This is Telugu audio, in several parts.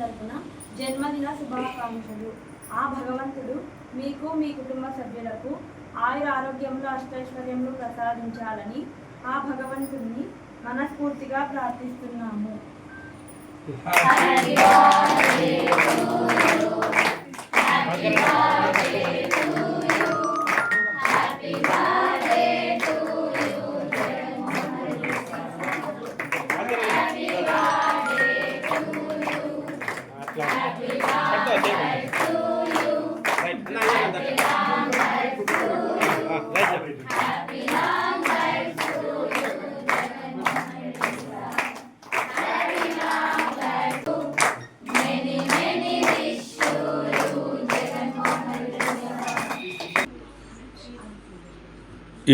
తరపున జన్మదిన శుభాకాంక్షలు. ఆ భగవంతుడు మీకు మీ కుటుంబ సభ్యులకు ఆయుర ఆరోగ్యంలో అష్టైశ్వర్యములు ప్రసాదించాలని ఆ భగవంతుణ్ణి మనస్ఫూర్తిగా ప్రార్థిస్తున్నాము.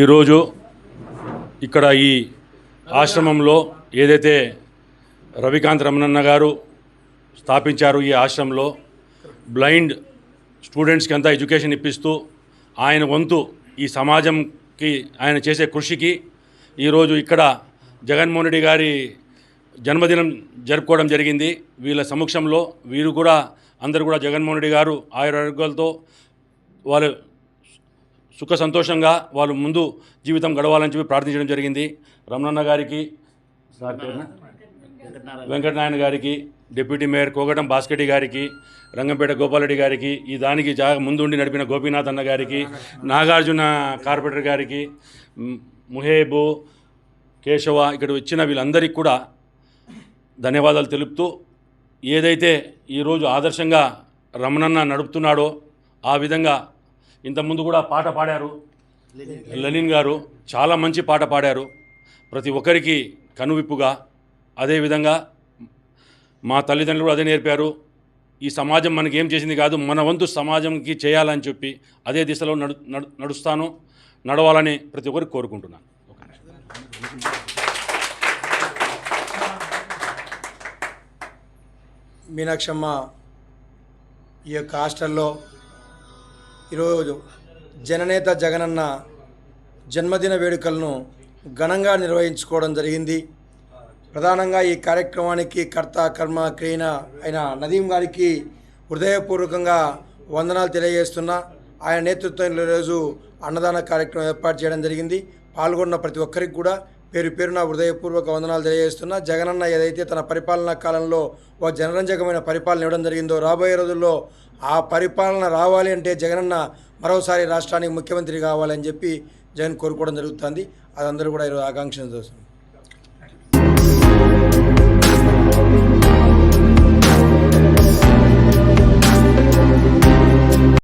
ఈరోజు ఇక్కడ ఈ ఆశ్రమంలో ఏదైతే రవికాంత్ రమణన్న గారు స్థాపించారు ఈ ఆశ్రమంలో బ్లైండ్ స్టూడెంట్స్కి అంతా ఎడ్యుకేషన్ ఇప్పిస్తూ ఆయన వంతు ఈ సమాజంకి ఆయన చేసే కృషికి ఈరోజు ఇక్కడ జగన్మోహన్ రెడ్డి గారి జన్మదినం జరుపుకోవడం జరిగింది. వీళ్ళ సమక్షంలో వీరు కూడా అందరూ కూడా జగన్మోహన్ రెడ్డి గారు ఆయురారోగ్యాలతో వాళ్ళు సుఖ సంతోషంగా వాళ్ళు ముందు జీవితం గడవాలని చెప్పి ప్రార్థించడం జరిగింది. రమణన్న గారికి వెంకటనారాయణ గారికి డిప్యూటీ మేయర్ కోగటం భాస్కటి గారికి రంగంపేట గోపాలరెడ్డి గారికి ఈ దానికి జా ముందుండి నడిపిన గోపీనాథ్ అన్న గారికి నాగార్జున కార్పొరేటర్ గారికి ముహేబు కేశవ ఇక్కడ వచ్చిన వీళ్ళందరికీ కూడా ధన్యవాదాలు తెలుపుతూ ఏదైతే ఈరోజు ఆదర్శంగా రమణన్న నడుపుతున్నాడో ఆ విధంగా ఇంతకుముందు కూడా పాట పాడారు. లెనిన్ గారు చాలా మంచి పాట పాడారు. ప్రతి ఒక్కరికి కనువిప్పుగా అదేవిధంగా మా తల్లిదండ్రులు కూడా అదే నేర్పారు. ఈ సమాజం మనకి ఏం చేసింది కాదు మన వంతు సమాజంకి చేయాలని చెప్పి అదే దిశలో నడు నడు నడుస్తాను నడవాలని ప్రతి ఒక్కరికి కోరుకుంటున్నాను. మీనాక్షమ్మ ఈ యొక్క హాస్టల్లో ఈరోజు జననేత జగనన్న జన్మదిన వేడుకలను ఘనంగా నిర్వహించుకోవడం జరిగింది. ప్రధానంగా ఈ కార్యక్రమానికి కర్త కర్మ క్రియన అయిన నదీం గారికి హృదయపూర్వకంగా వందనాలు తెలియజేస్తున్నా. ఆయన నేతృత్వంలో ఈరోజు అన్నదాన కార్యక్రమం ఏర్పాటు చేయడం జరిగింది. పాల్గొన్న ప్రతి ఒక్కరికి కూడా పేరు పేరున హృదయపూర్వక వందనాలు తెలియజేస్తున్నా. జగనన్న ఏదైతే తన పరిపాలనా కాలంలో ఓ జనరంజకమైన పరిపాలన ఇవ్వడం జరిగిందో రాబోయే రోజుల్లో ఆ పరిపాలన రావాలి అంటే జగనన్న మరోసారి రాష్ట్రానికి ముఖ్యమంత్రి కావాలని చెప్పి జగన్ కోరుకోవడం జరుగుతుంది. అదందరూ కూడా ఈరోజు ఆకాంక్షలు చూస్తుంది